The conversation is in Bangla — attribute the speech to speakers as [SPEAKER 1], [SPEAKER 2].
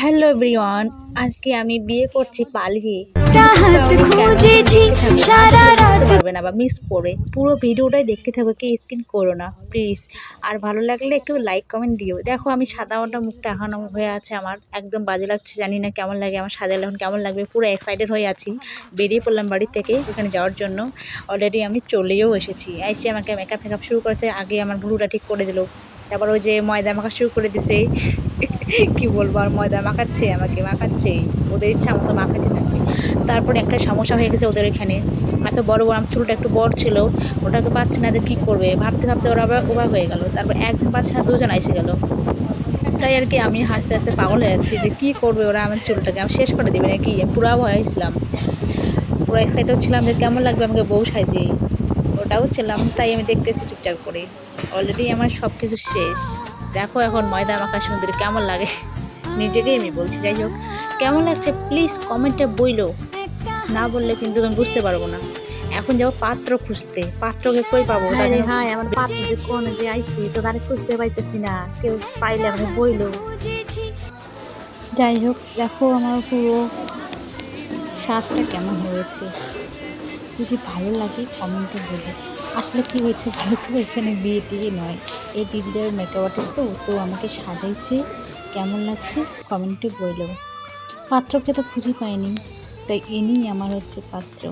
[SPEAKER 1] হ্যালো এভরিওয়ান আজকে আমি বিয়ে করছি পালিয়ে। পারবে না বা মিস করে। পুরো ভিডিওটাই দেখতে থাকো কি স্কিন করো না প্লিজ আর ভালো লাগলে একটু লাইক কমেন্ট দিও। দেখো আমি সাদা ওটা মুখটা এখনও হয়ে আছে আমার একদম বাজে লাগছে জানি না কেমন লাগে আমার সাদা এখন কেমন লাগবে পুরো এক্সাইটেড হয়ে আছি। বেরিয়ে পড়লাম বাড়ি থেকে ওখানে যাওয়ার জন্য। অলরেডি আমি চলেও এসেছি। এসে আমাকে মেকআপ ফেকআপ শুরু করেছে আগে আমার ভুরুটা ঠিক করে দিল। তারপর ওই যে ময়দা মাখা শুরু করে দিছে। কি বলব, আর ময়দা মাখাচ্ছে, আমাকে মাখাচ্ছে, ওদের ইচ্ছা মতো মাখাতে থাকবে তারপরে একটা সমস্যা হয়ে গেছে ওদের এখানে। এত বড় বড়, আমার চুলটা একটু বড় ছিল ওটাকে পাচ্ছে না যে কী করবে। ভাবতে ভাবতে ওরা আবার হয়ে গেল। তারপর একজন পাচ্ছে না, দুজন এসে গেল। তাই আর কি আমি হাসতে হাসতে পাগল হয়ে যাচ্ছি যে কী করবে ওরা আমার চুলটাকে? আমি শেষ করে দেবে নাকি? পুরো ভয় ছিলাম। পুরো এক্সাইটেড ছিলাম যে কেমন লাগবে আমাকে বউ সাজিয়ে। ওটাও ছিলাম, তাই আমি দেখতেছি চুপচাপ করে। অলরেডি আমার সব কিছু শেষ। দেখো এখন ময়দা মাখা সুন্দরী কেমন লাগে। নিজেকেই আমি বলছি যাই হোক। কেমন লাগছে? প্লিজ কমেন্টে বইলো। না বললে কিন্তু আমি বুঝতে পারব না। এখন যাব পাত্র খুঁজতে। পাত্রকে কই পাবো?
[SPEAKER 2] হায় আমার পাত্র যে কোন যে আইছি তো তারে খুঁজতে পাইতেছি না। কেউ পাইলে আমাকে বইলো।
[SPEAKER 1] যাই হোক দেখো আমার পুরো শ্বাসটা কেমন হয়েছে। যদি ভালো লাগে কমেন্টে বলি। আসলে কি হয়েছে বলতো এখানে বিয়ে টিয়ে নয়। এই দিদিটার মেকআপ আর্টিস্ট তো তো আমাকে সাজাইছে। কেমন লাগছে? কমেন্টে বইল পাত্রকে তো খুঁজে পাইনি। তাই এনেই আমার হচ্ছে পাত্র।